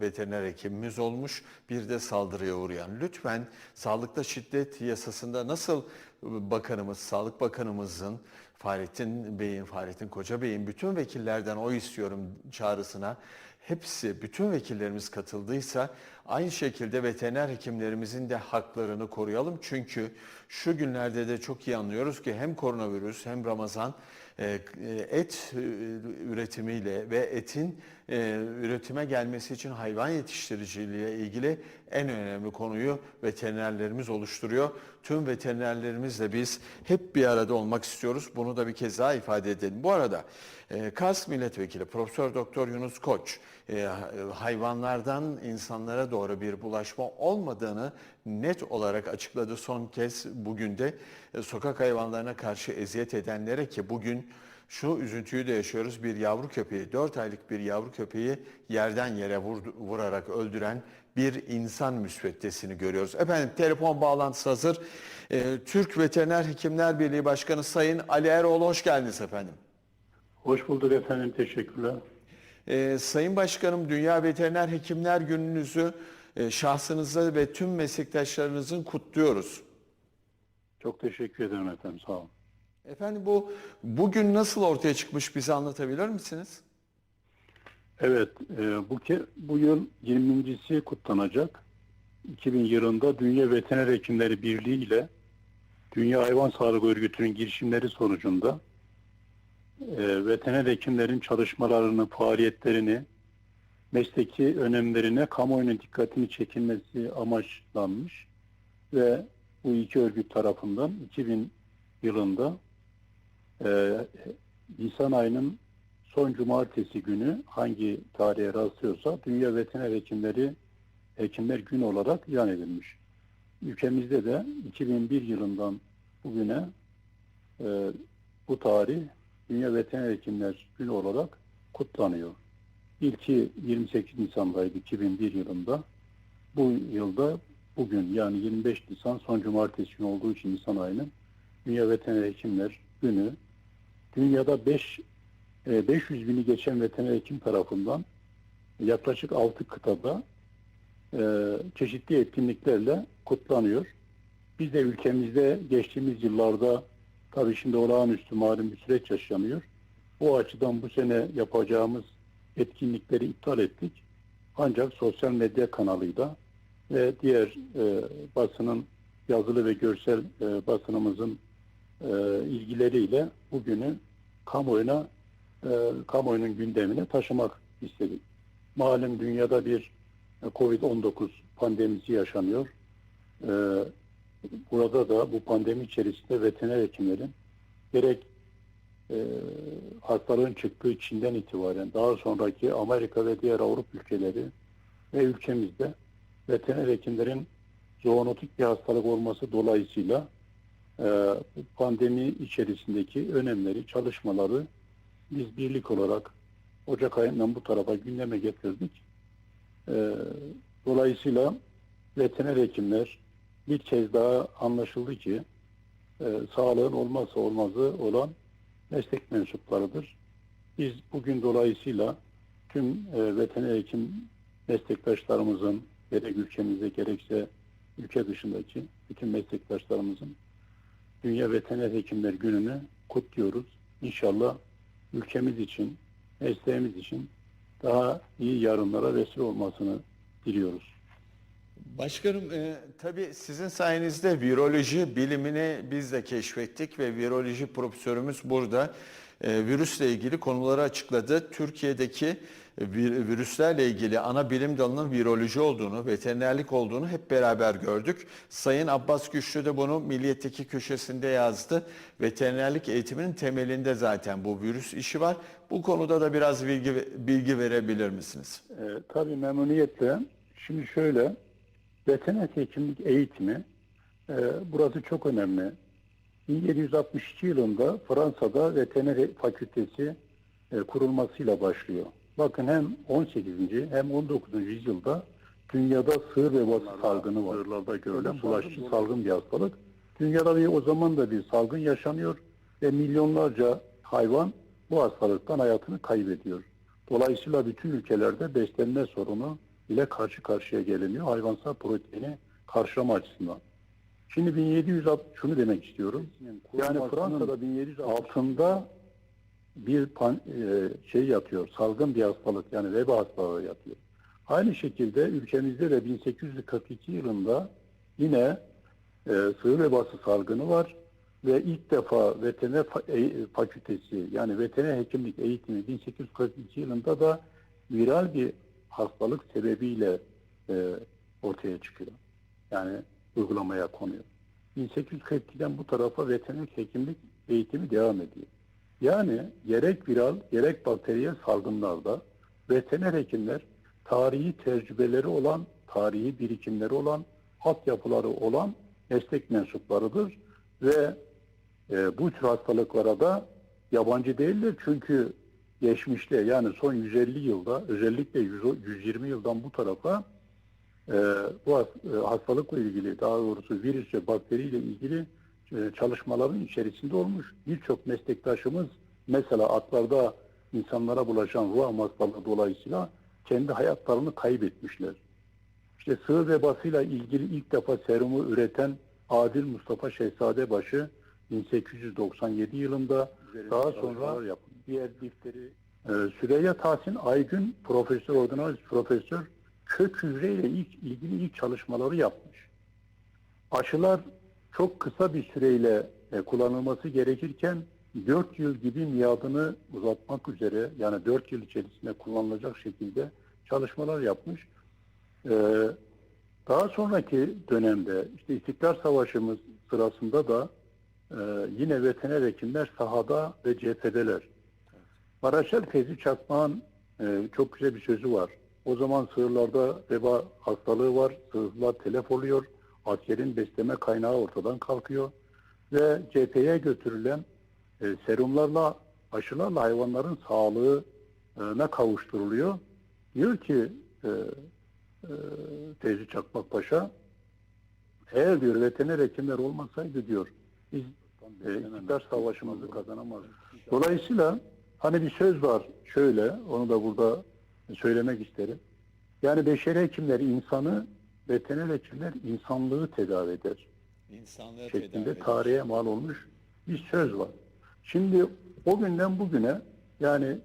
veteriner hekimimiz olmuş. Bir de saldırıya uğrayan. Lütfen sağlıkta şiddet yasasında nasıl bakanımız, Sağlık Bakanımızın Fahrettin Bey'in, Fahrettin Koca Bey'in bütün vekillerden oy istiyorum çağrısına hepsi, bütün vekillerimiz katıldıysa aynı şekilde veteriner hekimlerimizin de haklarını koruyalım. Çünkü şu günlerde de çok iyi anlıyoruz ki hem koronavirüs hem Ramazan et e, üretimiyle ve etin e, üretime gelmesi için hayvan yetiştiriciliğe ilgili en önemli konuyu veterinerlerimiz oluşturuyor. Tüm veterinerlerimizle biz hep bir arada olmak istiyoruz. Bunu da bir kez daha ifade edelim. Bu arada e, Kars Milletvekili Profesör Doktor Yunus Koç e, hayvanlardan insanlara doğru bir bulaşma olmadığını net olarak açıkladı son kez bugün de e, sokak hayvanlarına karşı eziyet edenlere ki bugün şu üzüntüyü de yaşıyoruz. Bir yavru köpeği, 4 aylık bir yavru köpeği yerden yere vur- vurarak öldüren bir insan müsveddesini görüyoruz. Efendim telefon bağlantısı hazır. Ee, Türk Veteriner Hekimler Birliği Başkanı Sayın Ali Eroğlu hoş geldiniz efendim. Hoş bulduk efendim, teşekkürler. Ee, Sayın Başkanım Dünya Veteriner Hekimler Gününüzü e, şahsınıza ve tüm meslektaşlarınızın kutluyoruz. Çok teşekkür ederim efendim, sağ olun. Efendim bu bugün nasıl ortaya çıkmış bize anlatabilir misiniz? Evet, e, bu, ke, bu yıl 20.si kutlanacak. 2000 yılında Dünya Veteriner Hekimleri Birliği ile Dünya Hayvan Sağlığı Örgütü'nün girişimleri sonucunda e, veteriner hekimlerin çalışmalarını, faaliyetlerini, mesleki önemlerine kamuoyunun dikkatini çekilmesi amaçlanmış ve bu iki örgüt tarafından 2000 yılında e, Nisan ayının son cumartesi günü hangi tarihe rastlıyorsa Dünya Veteriner Hekimleri Hekimler Günü olarak ilan edilmiş. Ülkemizde de 2001 yılından bugüne e, bu tarih Dünya Veteriner Hekimler Günü olarak kutlanıyor. İlki 28 Nisan'daydı 2001 yılında. Bu yılda bugün yani 25 Nisan son cumartesi günü olduğu için Nisan ayının Dünya Veteriner Hekimler Günü dünyada 5 e, 500 bini geçen veteriner hekim tarafından yaklaşık 6 kıtada e, çeşitli etkinliklerle kutlanıyor. Biz de ülkemizde geçtiğimiz yıllarda tabii şimdi olağanüstü malum bir süreç yaşanıyor. O açıdan bu sene yapacağımız etkinlikleri iptal ettik. Ancak sosyal medya kanalıyla ve diğer e, basının yazılı ve görsel e, basınımızın e, ilgileriyle bugünü kamuoyuna e, kamuoyunun gündemine taşımak istedik. Malum dünyada bir e, Covid-19 pandemisi yaşanıyor. E, burada da bu pandemi içerisinde veteriner hekimlerin gerek e, hastalığın çıktığı Çin'den itibaren daha sonraki Amerika ve diğer Avrupa ülkeleri ve ülkemizde veteriner hekimlerin zoonotik bir hastalık olması dolayısıyla e, pandemi içerisindeki önemleri, çalışmaları biz birlik olarak Ocak ayından bu tarafa gündeme getirdik. E, dolayısıyla veteriner hekimler bir kez daha anlaşıldı ki e, sağlığın olmazsa olmazı olan meslek mensuplarıdır. Biz bugün dolayısıyla tüm e, veteriner hekim meslektaşlarımızın gerek ülkemizde gerekse ülke dışındaki bütün meslektaşlarımızın Dünya Veteriner Hekimler Günü'nü kutluyoruz. İnşallah ülkemiz için, mesleğimiz için daha iyi yarınlara vesile olmasını diliyoruz. Başkanım e, tabii sizin sayenizde viroloji bilimini biz de keşfettik ve viroloji profesörümüz burada e, virüsle ilgili konuları açıkladı. Türkiye'deki vir- virüslerle ilgili ana bilim dalının viroloji olduğunu, veterinerlik olduğunu hep beraber gördük. Sayın Abbas Güçlü de bunu Milliyet'teki köşesinde yazdı. Veterinerlik eğitiminin temelinde zaten bu virüs işi var. Bu konuda da biraz bilgi bilgi verebilir misiniz? E, tabii memnuniyetle. Şimdi şöyle, veteriner hekimlik eğitimi e, burası çok önemli. 1762 yılında Fransa'da veteriner fakültesi e, kurulmasıyla başlıyor. Bakın hem 18. hem 19. yüzyılda dünyada sığır vebası salgını var. Sığırlarda görülen bulaşıcı salgın bir hastalık. Dünyada bir, o zaman da bir salgın yaşanıyor ve milyonlarca hayvan bu hastalıktan hayatını kaybediyor. Dolayısıyla bütün ülkelerde beslenme sorunu ile karşı karşıya geliniyor hayvansal proteini karşılama açısından. Şimdi 1700 şunu demek istiyorum. Yani Fransa'da 1700 altında bir pan, e, şey yatıyor, salgın bir hastalık yani veba hastalığı yatıyor. Aynı şekilde ülkemizde de 1842 yılında yine e, sığır vebası salgını var ve ilk defa veteriner e- fakültesi yani veteriner hekimlik eğitimi 1842 yılında da viral bir hastalık sebebiyle e, ortaya çıkıyor. Yani uygulamaya konuyor. 1842'den bu tarafa veteriner hekimlik eğitimi devam ediyor. Yani gerek viral gerek bakteriyel salgınlarda veteriner hekimler tarihi tecrübeleri olan, tarihi birikimleri olan, altyapıları olan meslek mensuplarıdır ve e, bu tür hastalıklara da yabancı değiller çünkü geçmişte yani son 150 yılda özellikle 100 120 yıldan bu tarafa e, bu has- e, hastalıkla ilgili daha doğrusu virüs ve bakteriyle ilgili e, çalışmaların içerisinde olmuş. Birçok meslektaşımız mesela atlarda insanlara bulaşan ruh hastalığı dolayısıyla kendi hayatlarını kaybetmişler. İşte sığır vebasıyla ilgili ilk defa serumu üreten Adil Mustafa Şehzadebaşı 1897 yılında daha sonra diğer difteri e, Süreyya Tahsin Aygün profesör ordinalis profesör kök hücreyle ilk ilgili ilk çalışmaları yapmış. Aşılar çok kısa bir süreyle e, kullanılması gerekirken 4 yıl gibi miadını uzatmak üzere yani 4 yıl içerisinde kullanılacak şekilde çalışmalar yapmış. Ee, daha sonraki dönemde işte İstiklal Savaşımız sırasında da e, yine veteriner hekimler sahada ve cephedeler. Maraşel Fevzi Çakmak'ın e, çok güzel bir sözü var. O zaman sığırlarda veba hastalığı var. Sığırlar telef oluyor. Askerin besleme kaynağı ortadan kalkıyor. Ve cepheye götürülen e, serumlarla, aşılarla hayvanların sağlığına kavuşturuluyor. Diyor ki e, e, Fevzi Çakmak Paşa eğer diyor veteriner hekimler olmasaydı diyor biz e, iktidar savaşımızı kazanamazdık. Dolayısıyla hani bir söz var şöyle onu da burada söylemek isterim. Yani beşeri hekimler insanı, veteriner hekimler insanlığı tedavi eder İnsanlığı şeklinde tedavi tarihe mal olmuş bir söz var. Şimdi o günden bugüne yani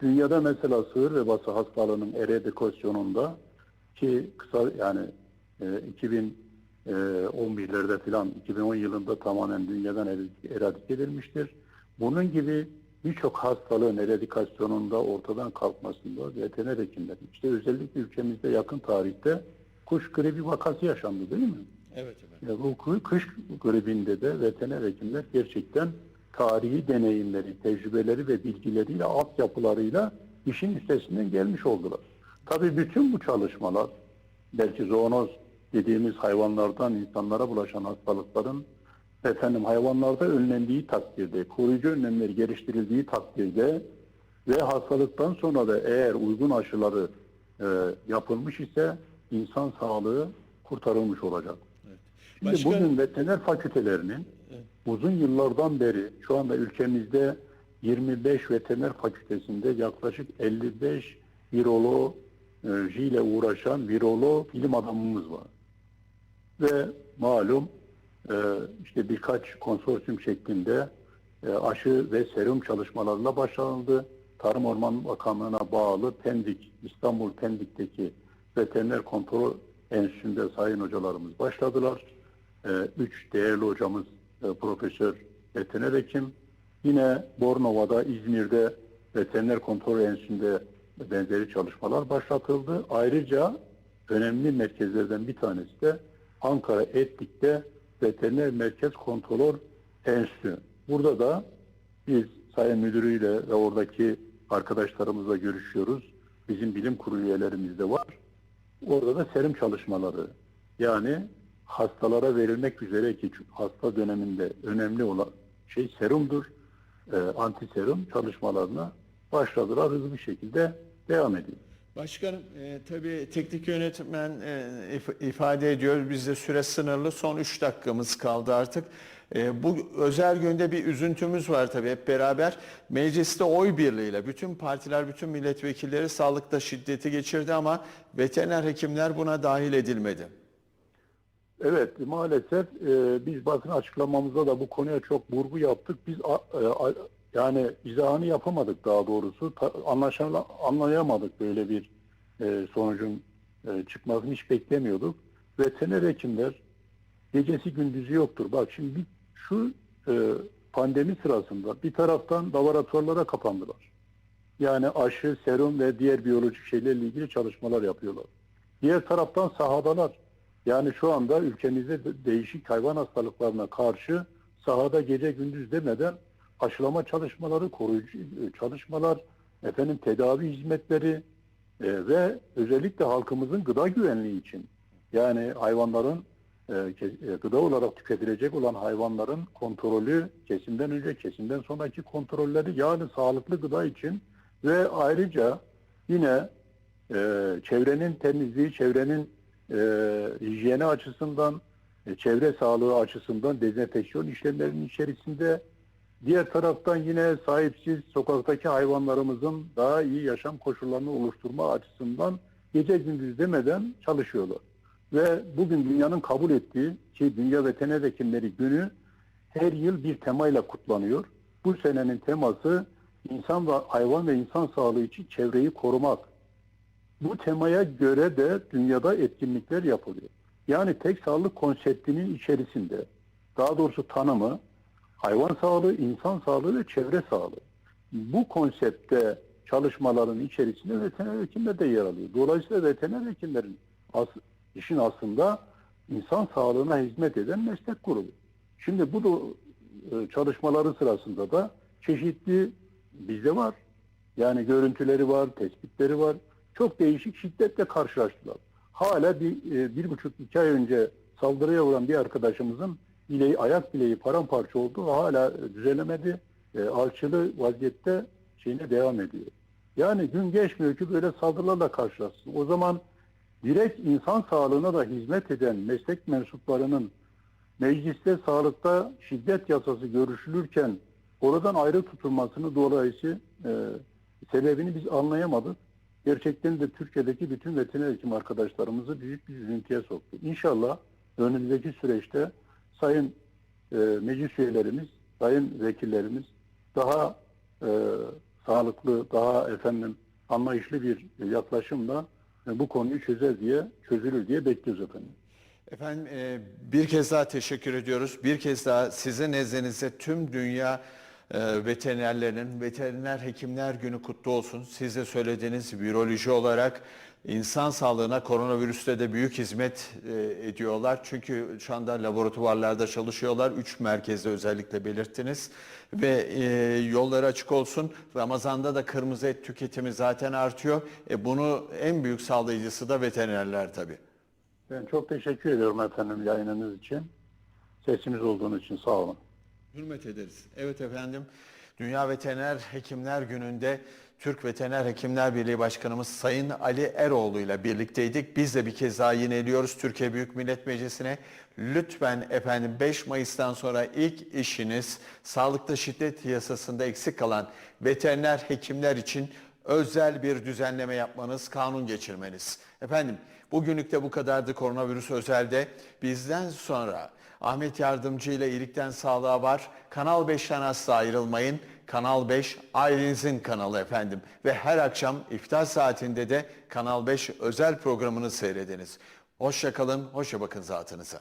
dünyada mesela sığır vebası hastalığının eradikasyonunda ki kısa yani e, 2011'lerde filan 2010 yılında tamamen dünyadan eradik- eradike edilmiştir. Bunun gibi birçok hastalığın eradikasyonunda ortadan kalkmasında veteriner hekimlerin işte özellikle ülkemizde yakın tarihte kuş gribi vakası yaşandı değil mi? Evet efendim. Ya bu kı- kış gribinde de veteriner hekimler gerçekten tarihi deneyimleri, tecrübeleri ve bilgileriyle, altyapılarıyla işin üstesinden gelmiş oldular. Tabii bütün bu çalışmalar, belki zoonoz dediğimiz hayvanlardan insanlara bulaşan hastalıkların efendim hayvanlarda önlendiği takdirde, koruyucu önlemleri geliştirildiği takdirde ve hastalıktan sonra da eğer uygun aşıları e, yapılmış ise insan sağlığı kurtarılmış olacak. Şimdi Başka- bugün veteriner fakültelerinin uzun yıllardan beri şu anda ülkemizde 25 veteriner fakültesinde yaklaşık 55 viroloji ile uğraşan virolog bilim adamımız var. Ve malum e, işte birkaç konsorsiyum şeklinde e, aşı ve serum çalışmalarına başlanıldı. Tarım Orman Bakanlığı'na bağlı Pendik, İstanbul Pendik'teki veteriner kontrol enstitüsünde sayın hocalarımız başladılar. E, üç değerli hocamız profesör veteriner hekim. Yine Bornova'da, İzmir'de veteriner kontrol enstitüsünde benzeri çalışmalar başlatıldı. Ayrıca önemli merkezlerden bir tanesi de Ankara Etlik'te Veteriner Merkez Kontrol Enstitüsü. Burada da biz sayın müdürüyle ve oradaki arkadaşlarımızla görüşüyoruz. Bizim bilim kurulu üyelerimiz de var. Orada da serum çalışmaları yani hastalara verilmek üzere ki hasta döneminde önemli olan şey serumdur. E, antiserum çalışmalarına başladılar hızlı bir şekilde devam ediyor. Başkanım e, tabii teknik yönetmen e, if- ifade ediyor bizde süre sınırlı son 3 dakikamız kaldı artık. E, bu özel günde bir üzüntümüz var tabii hep beraber. Mecliste oy birliğiyle bütün partiler, bütün milletvekilleri sağlıkta şiddeti geçirdi ama veteriner hekimler buna dahil edilmedi. Evet maalesef e, biz basın açıklamamızda da bu konuya çok vurgu yaptık. Biz a- e, a- yani izahını yapamadık daha doğrusu. Ta, anlayamadık böyle bir e, sonucun e, çıkmasını hiç beklemiyorduk. Veteriner hekimler gecesi gündüzü yoktur. Bak şimdi şu e, pandemi sırasında bir taraftan laboratuvarlara kapandılar. Yani aşı, serum ve diğer biyolojik şeylerle ilgili çalışmalar yapıyorlar. Diğer taraftan sahadalar. Yani şu anda ülkemizde de- değişik hayvan hastalıklarına karşı sahada gece gündüz demeden aşılama çalışmaları, koruyucu e, çalışmalar, efendim tedavi hizmetleri e, ve özellikle halkımızın gıda güvenliği için. Yani hayvanların e, e, gıda olarak tüketilecek olan hayvanların kontrolü kesimden önce kesimden sonraki kontrolleri yani sağlıklı gıda için ve ayrıca yine e, çevrenin temizliği, çevrenin e, hijyeni açısından, e, çevre sağlığı açısından dezenfeksiyon işlemlerinin içerisinde diğer taraftan yine sahipsiz sokaktaki hayvanlarımızın daha iyi yaşam koşullarını oluşturma açısından gece gündüz demeden çalışıyorlar. Ve bugün dünyanın kabul ettiği ki Dünya Veteriner Hekimleri Günü her yıl bir temayla kutlanıyor. Bu senenin teması insan ve hayvan ve insan sağlığı için çevreyi korumak. Bu temaya göre de dünyada etkinlikler yapılıyor. Yani tek sağlık konseptinin içerisinde daha doğrusu tanımı hayvan sağlığı, insan sağlığı ve çevre sağlığı. Bu konsepte çalışmaların içerisinde veteriner hekimler de yer alıyor. Dolayısıyla veteriner hekimlerin as, işin aslında insan sağlığına hizmet eden meslek grubu. Şimdi bu da e, çalışmaları sırasında da çeşitli bizde var. Yani görüntüleri var, tespitleri var. Çok değişik şiddetle karşılaştılar. Hala bir, e, bir buçuk iki ay önce saldırıya uğran bir arkadaşımızın bileği, ayak bileği paramparça oldu ve hala düzelemedi. E, alçılı vaziyette şeyine devam ediyor. Yani gün geçmiyor ki böyle saldırılarla karşılaşsın. O zaman direkt insan sağlığına da hizmet eden meslek mensuplarının mecliste sağlıkta şiddet yasası görüşülürken oradan ayrı tutulmasını dolayısıyla e, sebebini biz anlayamadık. Gerçekten de Türkiye'deki bütün veteriner hekim arkadaşlarımızı büyük bir üzüntüye soktu. İnşallah önümüzdeki süreçte sayın e, meclis üyelerimiz, sayın vekillerimiz daha e, sağlıklı, daha efendim anlayışlı bir yaklaşımla e, bu konuyu çözer diye, çözülür diye bekliyoruz efendim. Efendim e, bir kez daha teşekkür ediyoruz. Bir kez daha sizin nezdinizde tüm dünya e, veteriner hekimler günü kutlu olsun. Siz de söylediğiniz viroloji olarak insan sağlığına koronavirüste de büyük hizmet e, ediyorlar. Çünkü şu anda laboratuvarlarda çalışıyorlar. Üç merkezde özellikle belirttiniz. Ve e, açık olsun. Ramazanda da kırmızı et tüketimi zaten artıyor. E, bunu en büyük sağlayıcısı da veterinerler tabii. Ben çok teşekkür ediyorum efendim yayınınız için. Sesimiz olduğunuz için sağ olun. Hürmet ederiz. Evet efendim. Dünya Veteriner Hekimler Günü'nde Türk Veteriner Hekimler Birliği Başkanımız Sayın Ali Eroğlu ile birlikteydik. Biz de bir kez daha yineliyoruz Türkiye Büyük Millet Meclisi'ne. Lütfen efendim 5 Mayıs'tan sonra ilk işiniz sağlıkta şiddet yasasında eksik kalan veteriner hekimler için özel bir düzenleme yapmanız, kanun geçirmeniz. Efendim bugünlük de bu kadardı koronavirüs özelde. Bizden sonra Ahmet Yardımcı ile iyilikten sağlığa var. Kanal 5'ten asla ayrılmayın. Kanal 5 ailenizin kanalı efendim. Ve her akşam iftar saatinde de Kanal 5 özel programını seyrediniz. Hoşça kalın, hoşça bakın zatınıza.